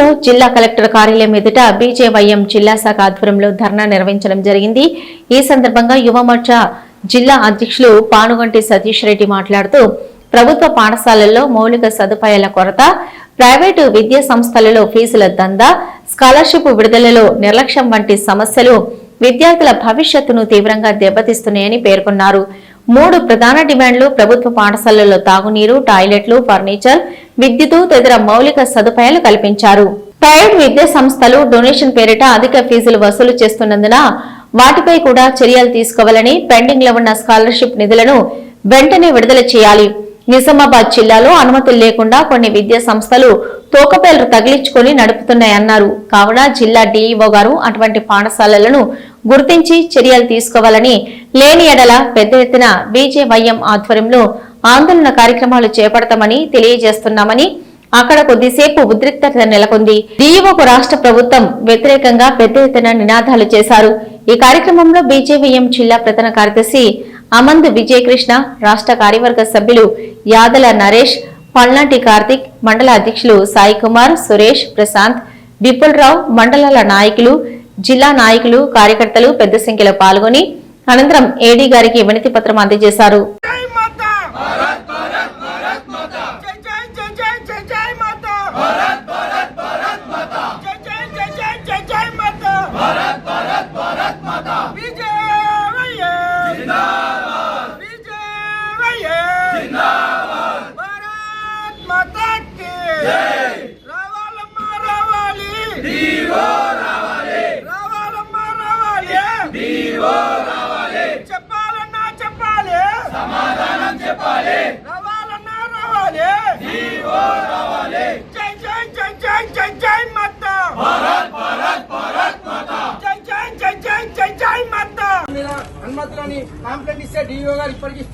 కర్నూలులో జిల్లా కలెక్టర్ కార్యాలయం ఎదుట బీజేవైఎం జిల్లా శాఖ ఆధ్వర్యంలో ధర్నా నిర్వహించడం జరిగింది. ఈ సందర్భంగా యువమోర్చా జిల్లా అధ్యక్షులు పానుగంటి సతీష్ రెడ్డి మాట్లాడుతూ ప్రభుత్వ పాఠశాలల్లో మౌలిక సదుపాయాల కొరత ప్రైవేటు విద్యా సంస్థలలో ఫీజుల దందా స్కాలర్షిప్ విడుదలలో నిర్లక్ష్యం వంటి సమస్యలు విద్యార్థుల భవిష్యత్తును తీవ్రంగా దెబ్బతీస్తున్నాయని పేర్కొన్నారు. మూడు ప్రధాన డిమాండ్లు ప్రభుత్వ పాఠశాలల్లో తాగునీరు టాయిలెట్లు ఫర్నిచర్ విద్యుత్ తదితర మౌలిక సదుపాయాలు కల్పించారు. ప్రైవేట్ విద్యా సంస్థలు డొనేషన్ పేరిట అధిక ఫీజులు వసూలు చేస్తున్నందున వాటిపై కూడా చర్యలు తీసుకోవాలని పెండింగ్లో ఉన్న స్కాలర్షిప్ నిధులను వెంటనే విడుదల చేయాలి. నిజామాబాద్ జిల్లాలో అనుమతులు లేకుండా కొన్ని విద్యా సంస్థలు తోకపేలు తగిలించుకొని నడుపుతున్నాయన్నారు. కావున జిల్లా డీఈఓ గారు అటువంటి పాఠశాలలను గుర్తించి చర్యలు తీసుకోవాలని లేని ఎడల పెద్ద ఎత్తున బీజేవైఎం ఆధ్వర్యంలో ఆందోళన కార్యక్రమాలు చేపడతామని తెలియజేస్తున్నామని అక్కడ కొద్దిసేపు ఉద్రిక్తత నెలకొంది. డీఈఓకు రాష్ట్ర ప్రభుత్వం వ్యతిరేకంగా పెద్ద ఎత్తున నినాదాలు చేశారు. ఈ కార్యక్రమంలో బీజేవీఎం జిల్లా ప్రధాన కార్యదర్శి అమంద్ విజయకృష్ణ రాష్ట్ర కార్యవర్గ సభ్యులు యాదల నరేష్ పల్నాటి కార్తిక్ మండల అధ్యక్షులు సాయి కుమార్ సురేష్ ప్రశాంత్ విపుల్రావు మండలాల నాయకులు జిల్లా నాయకులు కార్యకర్తలు పెద్ద సంఖ్యలో పాల్గొని అనంతరం ఏడీ గారికి వినతి పత్రం అందజేశారు.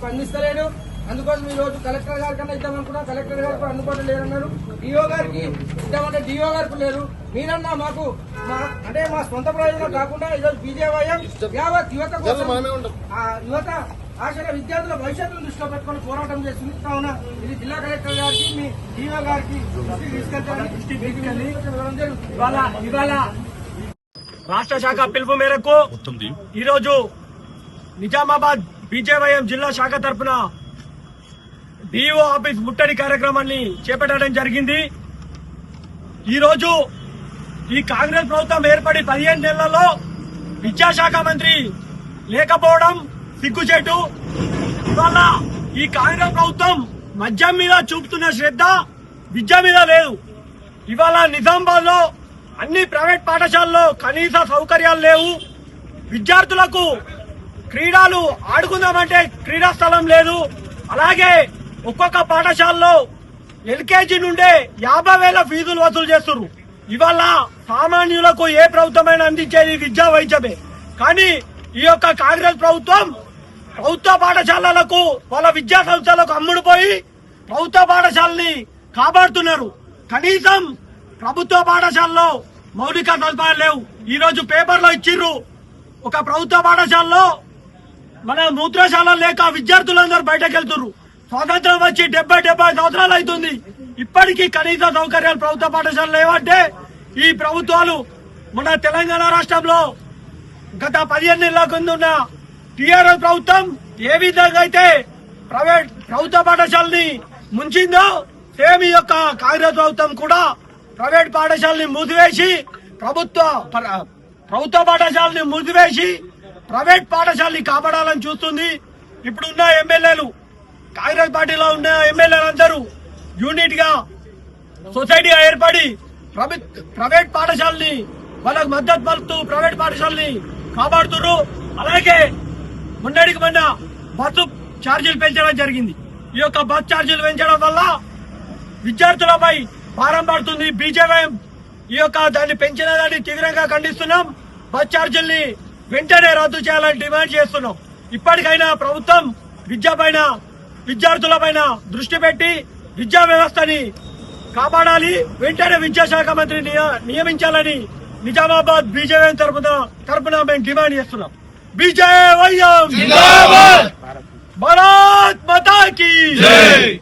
స్పందిస్తలేడు. అందుకోసం ఈ రోజు కలెక్టర్ గారి కన్నా ఇద్దామనుకున్నా కలెక్టర్ గారు కూడా అందుబాటులో లేరన్నారు. డిఓ గారికి ఇద్దామంటే డిఓ గారికి లేరు. మీరన్నా మాకు మా అంటే మా సొంత ప్రయోజనం కాకుండా ఈరోజు బీజేవైఎం యావత్ యువత కోసం ఆ యువత ఆశల విద్యార్థుల భవిష్యత్తును దృష్టిలో పెట్టుకొని పోరాటం చేస్తుంది. కావున ఇది జిల్లా కలెక్టర్ గారికి మీ డిఓ గారికి తీసుకెళ్తారని ఇవాళ ఇవాళ రాష్ట్ర శాఖ పిలుపు మేరకు ఈరోజు నిజామాబాద్ బీజేవైఎం జిల్లా శాఖ తరఫున డిఓ ఆఫీస్ ముట్టడి కార్యక్రమాన్ని చేపట్టడం జరిగింది. ఈరోజు ఈ కాంగ్రెస్ ప్రభుత్వం ఏర్పడి పదిహేను నెలలలో విద్యాశాఖ మంత్రి లేకపోవడం సిగ్గుచేటు. ఇవాళ ఈ కాంగ్రెస్ ప్రభుత్వం మద్యం మీద చూపుతున్న శ్రద్ధ విద్య మీద లేదు. ఇవాళ నిజామాబాద్లో అన్ని ప్రైవేట్ పాఠశాలల్లో కనీస సౌకర్యాలు లేవు. విద్యార్థులకు క్రీడలు ఆడుకుందామంటే క్రీడా స్థలం లేదు. అలాగే ఒక్కొక్క పాఠశాలలో ఎల్కేజీ నుండే యాభై వేల ఫీజులు వసూలు చేస్తున్నారు ఇవాళ సామాన్యులకు ఏ ప్రభుత్వమైనా అందించేది విద్యా వైద్యమే. కానీ ఈ యొక్క కాంగ్రెస్ ప్రభుత్వం ప్రభుత్వ పాఠశాలలకు వాళ్ళ విద్యా సంస్థలకు అమ్ముడుపోయి ప్రభుత్వ పాఠశాలని కాపాడుతున్నారు. కనీసం ప్రభుత్వ పాఠశాలలో మౌలిక సదుపాయాలు లేవు. ఈ రోజు పేపర్లో ఇచ్చిర్రు. ఒక ప్రభుత్వ పాఠశాలలో మన మూత్రశాల లేక విద్యార్థులందరూ బయటకు వెళ్తున్నారు. స్వాతంత్రం వచ్చి డెబ్బై డెబ్బై సంవత్సరాలు అవుతుంది. ఇప్పటికీ కనీస సౌకర్యాలు ప్రభుత్వ పాఠశాలలు లేవంటే ఈ ప్రభుత్వాలు మన తెలంగాణ రాష్ట్రంలో గత పదిహేను నెలల కింద ఉన్న టీఆర్ఎస్ ప్రభుత్వం ఏ విధంగా అయితే ప్రైవేట్ ప్రభుత్వ పాఠశాలని ముంచిందో సేమ్ ఈ యొక్క కాంగ్రెస్ ప్రభుత్వం కూడా ప్రైవేట్ పాఠశాలని మూసివేసి ప్రభుత్వ ప్రభుత్వ పాఠశాలని మూసివేసి ప్రైవేట్ పాఠశాలని కాపాడాలని చూస్తుంది. ఇప్పుడున్న ఎమ్మెల్యేలు కాంగ్రెస్ పార్టీలో ఉన్న ఎమ్మెల్యేలు అందరూ యూనిట్గా సొసైటీగా ఏర్పడి ప్రైవేట్ పాఠశాలని వాళ్ళకు మద్దతు పలుకుతూ ప్రైవేట్ పాఠశాలని కాపాడుతున్నారు అలాగే మొన్నటికి మొన్న బస్సు ఛార్జీలు పెంచడం జరిగింది. ఈ యొక్క బస్ ఛార్జీలు పెంచడం వల్ల విద్యార్థులపై భారం పడుతుంది. బీజేపీ ఈ యొక్క దాన్ని పెంచిన దాన్ని తీవ్రంగా ఖండిస్తున్నాం. బస్ ఛార్జీల్ని వెంటనే రద్దు చేయాలని డిమాండ్ చేస్తున్నాం. ఇప్పటికైనా ప్రభుత్వం విద్య పైన విద్యార్థుల పైన దృష్టి పెట్టి విద్యా వ్యవస్థని కాపాడాలి. వెంటనే విద్యాశాఖ మంత్రి నియ- నియమించాలని నిజామాబాద్ బీజేపీ తరపున తరపున మేము డిమాండ్ చేస్తున్నాం. బీజేవైఎం! భారత్ మాతా కీ జై